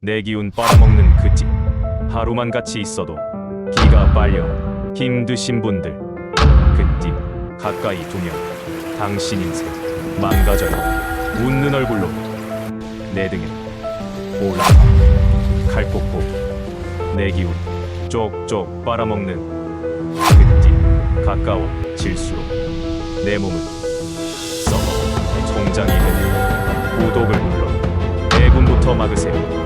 내 기운 빨아먹는 그띠 하루만 같이 있어도 기가 빨려 힘드신 분들. 그띠 가까이 두면 당신 인생 망가져요. 웃는 얼굴로 내 등에 올라 칼폭폭 내 기운 쪽쪽 빨아먹는 그띠 가까워 질수록 내 몸은 썩어. 총장이 됩니다 구독을 눌러. 대군부터 막으세요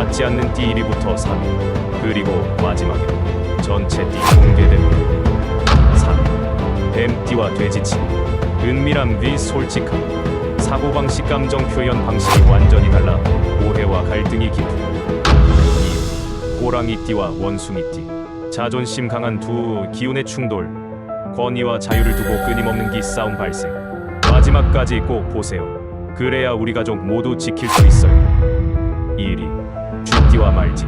맞지 않는 띠 1위부터 3위 그리고 마지막에 전체 띠 공개됩니다 3. 뱀띠와 돼지치 은밀한 위 솔직함. 사고방식 감정 표현 방식이 완전히 달라 오해와 갈등이 깊은 2. 호랑이띠와 원숭이띠. 자존심 강한 두 기운의 충돌. 권위와 자유를 두고 끊임없는 기싸움 발생. 마지막까지 꼭 보세요. 그래야 우리 가족 모두 지킬 수 있어요. 1위 쥐띠와 말지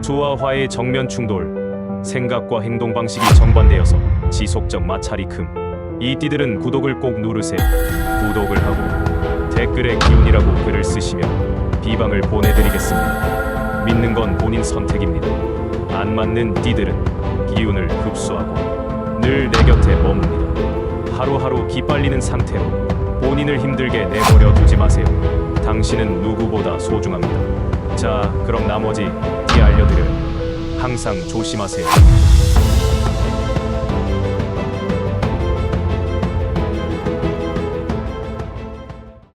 조와 화의 정면 충돌 생각과 행동 방식이 정반대여서 지속적 마찰이 큼 이 띠들은 구독을 꼭 누르세요. 구독을 하고 댓글에 기운이라고 글을 쓰시면 비방을 보내드리겠습니다. 믿는 건 본인 선택입니다. 안 맞는 띠들은 기운을 흡수하고 늘 내 곁에 머뭅니다. 하루하루 기빨리는 상태로 본인을 힘들게 내버려 두지 마세요. 당신은 누구보다 소중합니다 자, 그럼 나머지 띠 알려드려요. 항상 조심하세요.